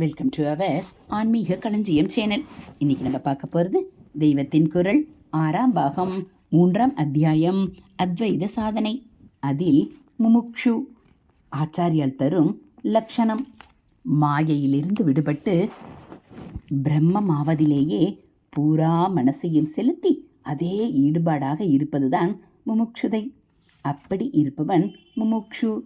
Welcome to our ஆன்மீக களஞ்சியம் channel. இன்னைக்கு நம்ம பார்க்க போகிறது தெய்வத்தின் குரல் ஆறாம் பாகம் மூன்றாம் அத்தியாயம் அத்வைத சாதனை. அதில் முமுக்ஷு ஆச்சாரியால் தரும் லக்ஷணம். மாயையிலிருந்து விடுபட்டு பிரம்மமாவதிலேயே பூரா மனசையும் செலுத்தி அதே ஈடுபாடாக இருப்பதுதான் முமுக்ஷுதை. அப்படி இருப்பவன் முமுக்ஷு.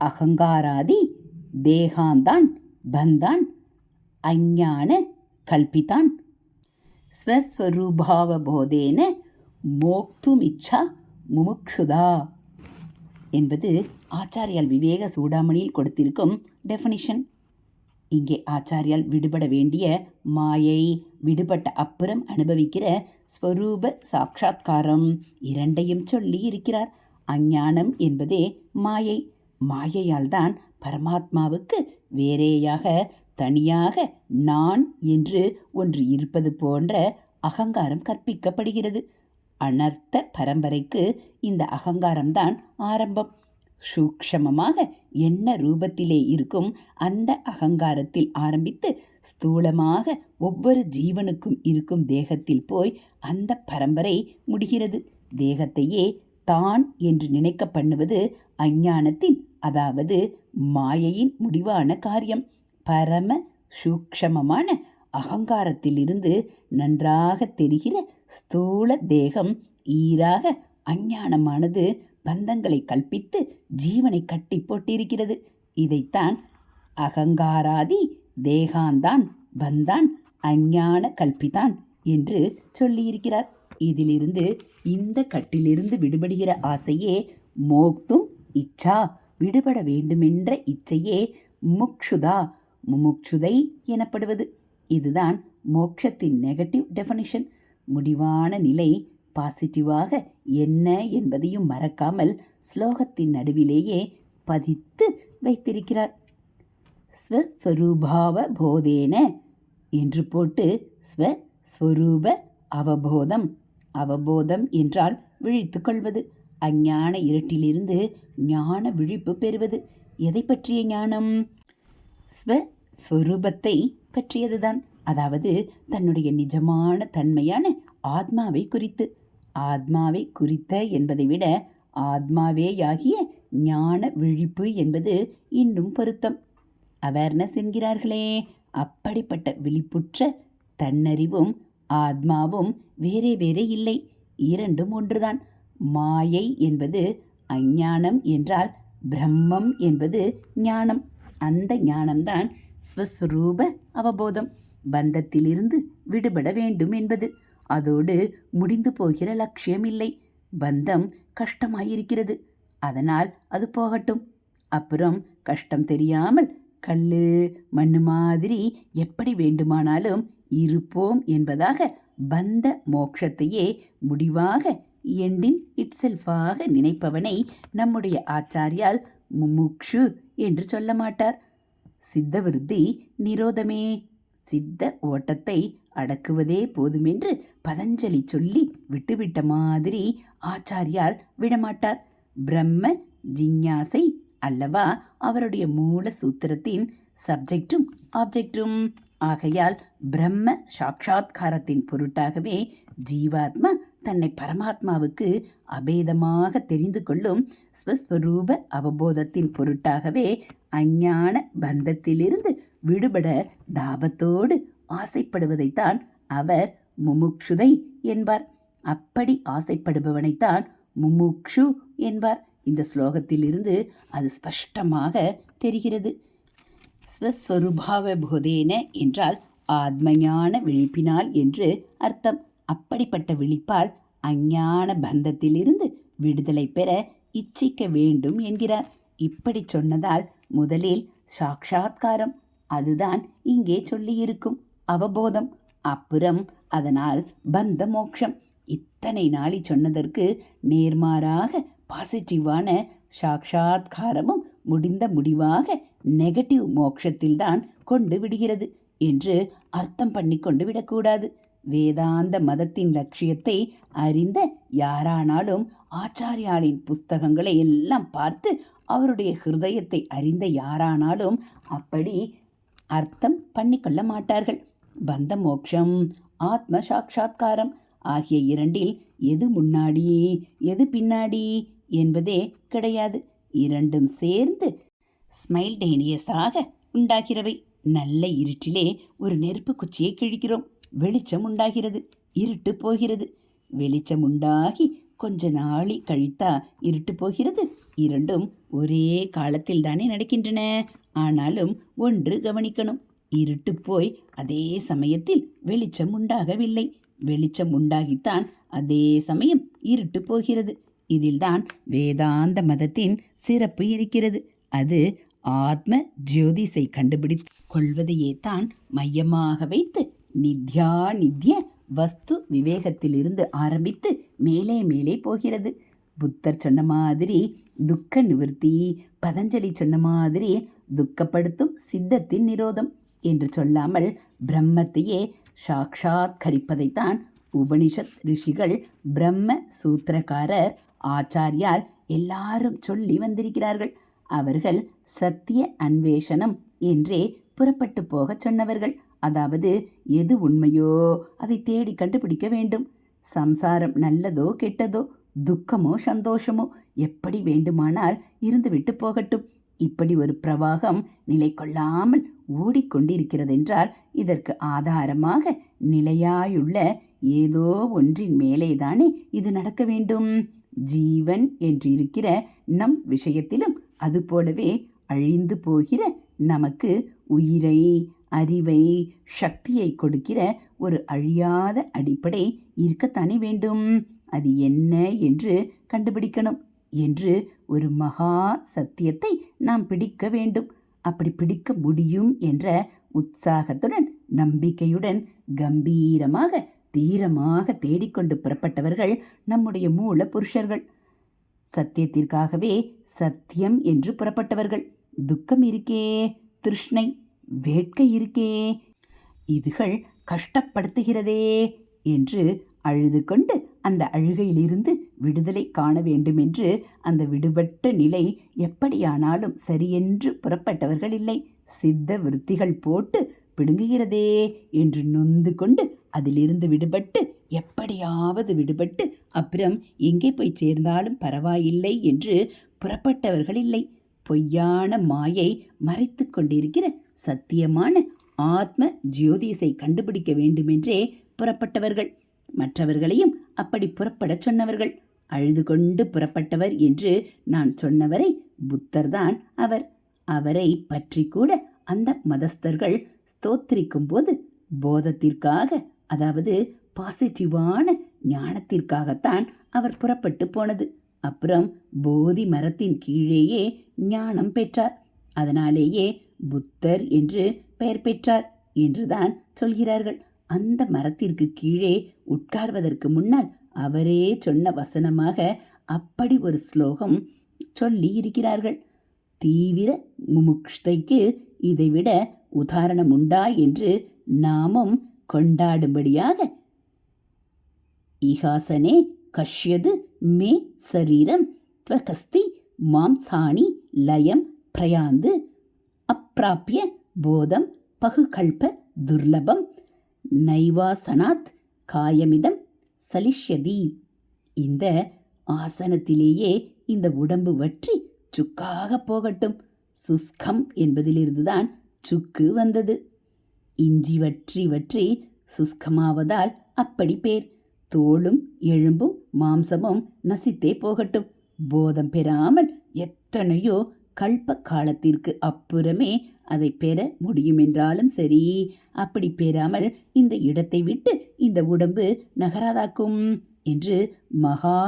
அகங்காராதி தேகாந்தான் பந்தான் அஞ்ஞான கல்பிதான் ஸ்வஸ்வரூபாவபோதேன மோக்துமிச்சா முமுக்ஷுதா என்பது ஆச்சாரியால் விவேக சூடாமணியில் கொடுத்திருக்கும் டெஃபனிஷன் இங்கே ஆச்சாரியால் விடுபட வேண்டிய மாயை விடுபட்ட அப்புறம் அனுபவிக்கிற ஸ்வரூப சாட்சா்காரம் இரண்டையும் சொல்லி இருக்கிறார். அஞ்ஞானம் என்பதே மாயை. மாயையால் தான் பரமாத்மாவுக்கு வேறேயாக தனியாக நான் என்று ஒன்று இருப்பது போன்ற அகங்காரம் கற்பிக்கப்படுகிறது. அனர்த்த பரம்பரைக்கு இந்த அகங்காரம்தான் ஆரம்பம். சூக்ஷமமாக என்ன ரூபத்திலே இருக்கும் அந்த அகங்காரத்தில் ஆரம்பித்து ஸ்தூலமாக ஒவ்வொரு ஜீவனுக்கும் இருக்கும் தேகத்தில் போய் அந்த பரம்பரை முடிகிறது. தேகத்தையே தான் என்று நினைக்க பண்ணுவது அஞ்ஞானத்தின் அதாவது மாயையின் முடிவான காரியம். பரம சூக்ஷமமான அகங்காரத்திலிருந்து நன்றாக தெரிகிற ஸ்தூல தேகம் ஈராக அஞ்ஞானமானது பந்தங்களை கல்பித்து ஜீவனை கட்டி போட்டிருக்கிறது. இதைத்தான் அகங்காராதி தேகாந்தான் பந்தான் அஞ்ஞான கல்பிதான் என்று சொல்லியிருக்கிறார். இதிலிருந்து இந்த கட்டிலிருந்து விடுபடுகிற ஆசையே மோக்தும் இச்சா விடுபட வேண்டுமென்ற இச்சையே முக்ஷுதா முமுக்ஷுதை எனப்படுவது. இதுதான் மோட்சத்தின் நெகட்டிவ் டெஃபனிஷன் முடிவான நிலை பாசிட்டிவாக என்ன என்பதையும் மறக்காமல் ஸ்லோகத்தின் நடுவிலேயே பதித்து வைத்திருக்கிறார். ஸ்வஸ்வரூபாவ போதேன என்று போட்டு ஸ்வஸ்வரூப அவபோதம் அவபோதம் என்றால் விழித்து கொள்வது. அஞ்ஞான இருட்டிலிருந்து ஞான விழிப்பு பெறுவது. எதை பற்றிய ஞானம்? ஸ்வஸ்வரூபத்தை பற்றியதுதான். அதாவது தன்னுடைய நிஜமான தன்மையான ஆத்மாவை குறித்து. ஆத்மாவை குறித்த என்பதை விட ஆத்மாவேயாகிய ஞான விழிப்பு என்பது இன்னும் பொருத்தம். அவேர்னஸ் என்கிறார்களே அப்படிப்பட்ட விழிப்புற்ற தன்னறிவும் ஆத்மாவும் வேறே வேறே இல்லை. இரண்டும் ஒன்றுதான். மாயை என்பது அஞ்ஞானம் என்றால் பிரம்மம் என்பது ஞானம். அந்த ஞானம்தான் ஸ்வஸ்வரூப அவபோதம். பந்தத்திலிருந்து விடுபட வேண்டும் என்பது. அதோடு முடிந்து போகிற லட்சியம் இல்லை பந்தம் கஷ்டமாயிருக்கிறது. அதனால் அது போகட்டும். அப்புறம் கஷ்டம் தெரியாமல் கல் மண்ணு மாதிரி எப்படி வேண்டுமானாலும் இருப்போம் என்பதாக பந்த மோட்சத்தையே முடிவாக எண்டின் இட்செல்ஃபாக நினைப்பவனை நம்முடைய ஆச்சாரியால் முமுக்ஷு என்று சொல்ல மாட்டார். சித்த விருத்தி நிரோதமே. சித்த ஓட்டத்தை அடக்குவதே போதுமென்று பதஞ்சலி சொல்லி விட்டுவிட்ட மாதிரி ஆச்சாரியால் விடமாட்டார். பிரம்ம ஜிஞ்ஞாசை அல்லவா அவருடைய மூல சூத்திரத்தின் சப்ஜெக்டும் ஆப்ஜெக்டும். ஆகையால் பிரம்ம சாட்சா்காரத்தின் பொருட்டாகவே ஜீவாத்மா தன்னை பரமாத்மாவுக்கு அபேதமாக தெரிந்து கொள்ளும் ஸ்வஸ்வரூப அவபோதத்தின் பொருட்டாகவே அஞ்ஞான பந்தத்திலிருந்து விடுபட தாபத்தோடு ஆசைப்படுவதைத்தான் அவர் முமுக்ஷுதை என்பார். அப்படி ஆசைப்படுபவனைத்தான் முமுக்ஷு என்பார். இந்த ஸ்லோகத்திலிருந்து அது ஸ்பஷ்டமாக தெரிகிறது. ஸ்வஸ்வரூபாவ போதேன என்றால் ஆத்மஞான விழிப்பினால் என்று அர்த்தம். அப்படிப்பட்ட விழிப்பால் அஞ்ஞான பந்தத்திலிருந்து விடுதலை பெற இச்சிக்க வேண்டும் என்கிறார். இப்படி சொன்னதால் முதலில் சாட்சாத்காரம் அதுதான் இங்கே சொல்லியிருக்கும் அவபோதம். அப்புறம் அதனால் பந்த மோட்சம் இத்தனை நாளி சொன்னதற்கு நேர்மாறாக பாசிட்டிவான சாட்சாத்காரமும் முடிந்த முடிவாக நெகட்டிவ் மோட்சத்தில்தான் கொண்டு விடுகிறது என்று அர்த்தம் பண்ணி கொண்டு விடக்கூடாது. வேதாந்த மதத்தின் லட்சியத்தை அறிந்த யாரானாலும் ஆச்சாரியாளின் புஸ்தகங்களை எல்லாம் பார்த்து அவருடைய ஹிருதயத்தை அறிந்த யாரானாலும் அப்படி அர்த்தம் பண்ணிக்கொள்ள மாட்டார்கள். பந்த மோக்ஷம் ஆத்ம சாட்சா்காரம் ஆகிய இரண்டில் எது முன்னாடி எது பின்னாடி என்பதே கிடையாது. இரண்டும் சேர்ந்து ஸ்மைல்டேனியஸாக உண்டாகிறவை. நல்ல இருட்டிலே ஒரு நெருப்பு குச்சியை கிழிக்கிறோம். வெளிச்சம் உண்டாகிறது இருட்டு போகிறது. வெளிச்சம் உண்டாகி கொஞ்ச நாளி கழித்தா இருட்டு போகிறது. இரண்டும் ஒரே காலத்தில் தானே நடக்கின்றன. ஆனாலும் ஒன்று கவனிக்கணும். இருட்டு போய் அதே சமயத்தில் வெளிச்சம் உண்டாகவில்லை. வெளிச்சம் உண்டாகித்தான் அதே சமயம் இருட்டு போகிறது. இதில்தான் வேதாந்த மதத்தின் சிறப்பு இருக்கிறது. அது ஆத்ம ஜோதிஷை கண்டுபிடித்து கொள்வதையே தான் மையமாக வைத்து நித்யா நித்ய வஸ்து விவேகத்திலிருந்து ஆரம்பித்து மேலே மேலே போகிறது. புத்தர் சொன்ன மாதிரி துக்க நிவர்த்தி பதஞ்சலி சொன்ன மாதிரி துக்கப்படுத்தும் சித்தத்தின் நிரோதம் என்று சொல்லாமல் பிரம்மத்தையே சாட்சாத்கரிப்பதைத்தான் உபனிஷத் ரிஷிகள் பிரம்ம சூத்திரக்காரர் ஆச்சாரியால் எல்லாரும் சொல்லி வந்திருக்கிறார்கள். அவர்கள் சத்திய அன்வேஷனம் என்றே புறப்பட்டு போகச் சொன்னவர்கள். அதாவது எது உண்மையோ அதை தேடி கண்டுபிடிக்க வேண்டும். சம்சாரம் நல்லதோ கெட்டதோ துக்கமோ சந்தோஷமோ எப்படி வேண்டுமானால் இருந்துவிட்டு போகட்டும். இப்படி ஒரு பிரவாகம் நிலை கொள்ளாமல் ஓடிக்கொண்டிருக்கிறதென்றால் இதற்கு ஆதாரமாக நிலையாயுள்ள ஏதோ ஒன்றின் மேலேதானே இது நடக்க வேண்டும். ஜீவன் என்று இருக்கிற நம் விஷயத்திலும் அதுபோலவே அழிந்து போகிற நமக்கு உயிரை அறிவை சக்தியை கொடுக்கிற ஒரு அழியாத அடிப்படை இருக்கத்தானே வேண்டும்? அது என்ன என்று கண்டுபிடிக்கணும் என்று ஒரு மகா சத்தியத்தை நாம் பிடிக்க வேண்டும். அப்படி பிடிக்க முடியும் என்ற உற்சாகத்துடன் நம்பிக்கையுடன் கம்பீரமாக தீரமாக தேடிக்கொண்டு புறப்பட்டவர்கள் நம்முடைய மூல புருஷர்கள். சத்தியத்திற்காகவே சத்தியம் என்று புறப்பட்டவர்கள். துக்கம் இருக்கே திருஷ்ணை. வேட்கை இருக்கே. இதுகள் கஷ்டப்படுத்துகிறதே என்று அழுது கொண்டு அந்த அழுகையிலிருந்து விடுதலை காண வேண்டுமென்று அந்த விடுபட்ட நிலை எப்படியானாலும் சரியென்று புறப்பட்டவர்கள் இல்லை. சித்த விருத்திகள் போட்டு பிடுங்குகிறதே என்று நொந்து கொண்டு அதிலிருந்து விடுபட்டு எப்படியாவது விடுபட்டு அப்புறம் எங்கே போய் சேர்ந்தாலும் பரவாயில்லை என்று புறப்பட்டவர்கள் இல்லை. பொய்யான மாயை மறைத்து கொண்டிருக்கிற சத்தியமான ஆத்ம ஜோதிஷை கண்டுபிடிக்க வேண்டுமென்றே புறப்பட்டவர்கள். மற்றவர்களையும் அப்படி புறப்படச் சொன்னவர்கள். அழுது கொண்டு புறப்பட்டவர் என்று நான் சொன்னவரை புத்தர்தான் அவர். அவரை பற்றி கூட அந்த மதஸ்தர்கள் ஸ்தோத்திரிக்கும் போது போதத்திற்காக அதாவது பாசிட்டிவான ஞானத்திற்காகத்தான் அவர் புறப்பட்டு போனது. அப்புறம் போதி மரத்தின் கீழேயே ஞானம் பெற்றார். அதனாலேயே புத்தர் என்று பெயர் பெற்றார் என்றுதான் சொல்கிறார்கள். அந்த மரத்திற்கு கீழே உட்கார்வதற்கு முன்னால் அவரே சொன்ன வசனமாக அப்படி ஒரு ஸ்லோகம் சொல்லி இருக்கிறார்கள். தீவிர முமுக்ஷ்தைக்கு இதைவிட உதாரணம் உண்டா என்று நாமும் கொண்டாடும்படியாக இஹாசனே கஷ்யது மே சரீரம் துவகஸ்தி மாம்சாணி லயம் பிரயாந்து அப்பிராப்பிய போதம் பகுகல்ப துர்லபம் நைவாசனாத் காயமிதம் சலிஷ்யதி. இந்த ஆசனத்திலேயே இந்த உடம்பு வற்றி சுக்காக போகட்டும். சுஸ்கம் என்பதிலிருந்துதான் சுக்கு வந்தது. இஞ்சி வற்றி வற்றி சுஸ்கமாவதால் அப்படி பேர். தோளும் எலும்பும் மாம்சமும் நசித்தே போகட்டும். போதம் பெறாமல் எத்தனையோ கல்ப காலத்திற்கு அப்புறமே அதை பெற முடியுமென்றாலும் சரி. அப்படி பெறாமல் இந்த இடத்தை விட்டு இந்த உடம்பு நகராதாக்கும் என்று மகா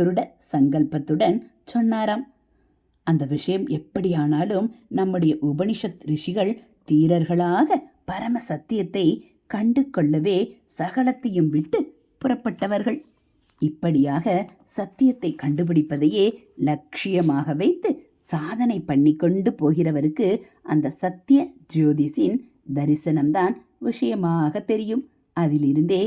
திருட சங்கல்பத்துடன் சொன்னாராம். அந்த விஷயம் எப்படியானாலும் நம்முடைய உபனிஷத் ரிஷிகள் தீரர்களாக பரம சத்தியத்தை கண்டு கொள்ளவே சகலத்தையும் விட்டு புறப்பட்டவர்கள். இப்படியாக சத்தியத்தை கண்டுபிடிப்பதையே லட்சியமாக வைத்து சாதனை பண்ணிக்கொண்டு போகிறவருக்கு அந்த சத்திய ஜோதிஷின் தரிசனம்தான் விஷயமாக தெரியும். அதிலிருந்தே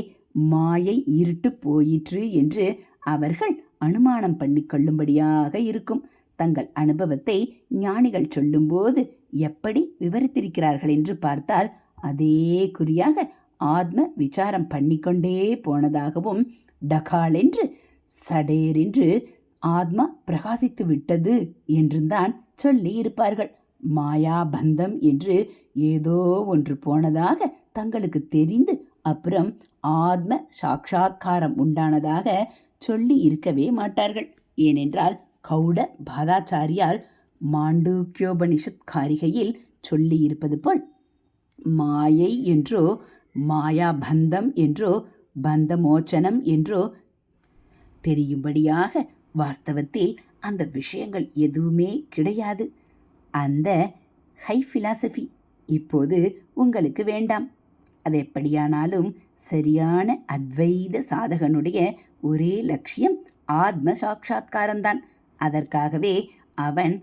மாயை இருட்டு போயிற்று என்று அவர்கள் அனுமானம் பண்ணிக்கொள்ளும்படியாக இருக்கும். தங்கள் அனுபவத்தை ஞானிகள் சொல்லும்போது எப்படி விவரித்திருக்கிறார்கள் என்று பார்த்தால் அதே குறியாக ஆத்ம விசாரம் பண்ணிக்கொண்டே போனதாகவும் டகால் என்று சடேர் என்று ஆத்மா பிரகாசித்து விட்டது என்றுதான் சொல்லி இருப்பார்கள் மாயா பந்தம் என்று ஏதோ ஒன்று போனதாக தங்களுக்கு தெரிந்து அப்புறம் ஆத்ம சாட்சா்காரம் உண்டானதாக சொல்லி இருக்கவே மாட்டார்கள். ஏனென்றால் கௌட பாதாச்சாரியால் மாண்டூக்கியோபனிஷத் காரிகையில் சொல்லி இருப்பது போல் மாயை என்றோ மாயா பந்தம் என்றோ பந்தமோச்சனம் என்றோ தெரியும்படியாக வாஸ்தவத்தில் அந்த விஷயங்கள் எதுவுமே கிடையாது. அந்த ஹை ஃபிலாசபி இப்போது உங்களுக்கு வேண்டாம். அது எப்படியானாலும் சரியான அத்வைத சாதகனுடைய ஒரே லட்சியம் ஆத்ம சாட்சா்காரம்தான் அதற்காகவே அவன்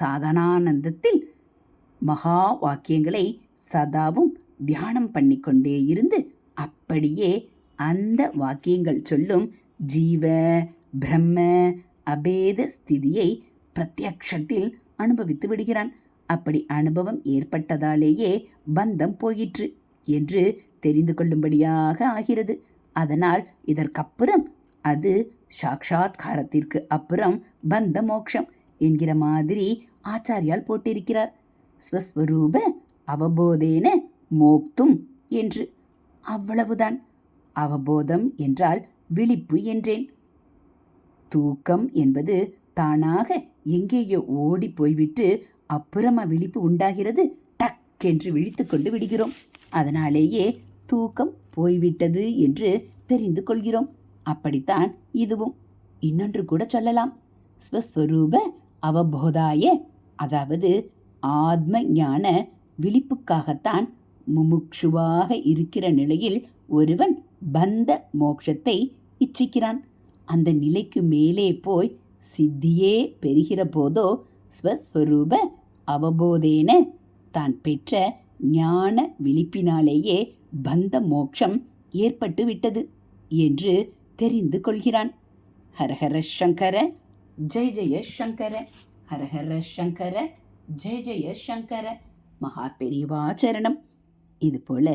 சாதனானந்தத்தில் மகா வாக்கியங்களை சதாவும் தியானம் பண்ணிக்கொண்டே இருந்து அப்படியே அந்த வாக்கியங்கள் சொல்லும் ஜீவ பிரம்ம அபேத ஸ்திதியை பிரத்யக்ஷத்தில் அனுபவித்து விடுகிறான். அப்படி அனுபவம் ஏற்பட்டதாலேயே பந்தம் போயிற்று என்று தெரிந்து கொள்ளும்படியாக ஆகிறது. அதனால் இதற்கப்புறம் அது சாட்சாத்காரத்திற்கு அப்புறம் பந்த மோக்ஷம் என்கிற மாதிரி ஆச்சாரியால் போட்டிருக்கிறார். ஸ்வஸ்வரூப அவபோதேன மோக்தும் என்று. அவ்வளவுதான். அவபோதம் என்றால் விழிப்பு என்றேன். தூக்கம் என்பது தானாக எங்கேயோ ஓடி போய்விட்டு அப்புறமா விழிப்பு உண்டாகிறது. டக் என்று விழித்து கொண்டு விடுகிறோம். அதனாலேயே தூக்கம் போய்விட்டது என்று தெரிந்து கொள்கிறோம். அப்படித்தான் இதுவும். இன்னொன்று கூட சொல்லலாம். ஸ்வஸ்வரூப அவபோதாய அதாவது ஆத்ம ஞான விழிப்புக்காகத்தான் முமுட்சுவாக இருக்கிற நிலையில் ஒருவன் பந்த மோட்சத்தை இச்சிக்கிறான். அந்த நிலைக்கு மேலே போய் சித்தியே பெறுகிற போதோ ஸ்வஸ்வரூப அவபோதேன. தான் பெற்ற ஞான விழிப்பினாலேயே பந்த மோட்சம் ஏற்பட்டு விட்டது என்று தெரிந்து கொள்கிறான். ஹரஹர சங்கர ஜெய ஜெய சங்கர. ஹரஹர சங்கர ஜெய ஜெய சங்கர. மகா பெரியவாச்சரணம் இது போல்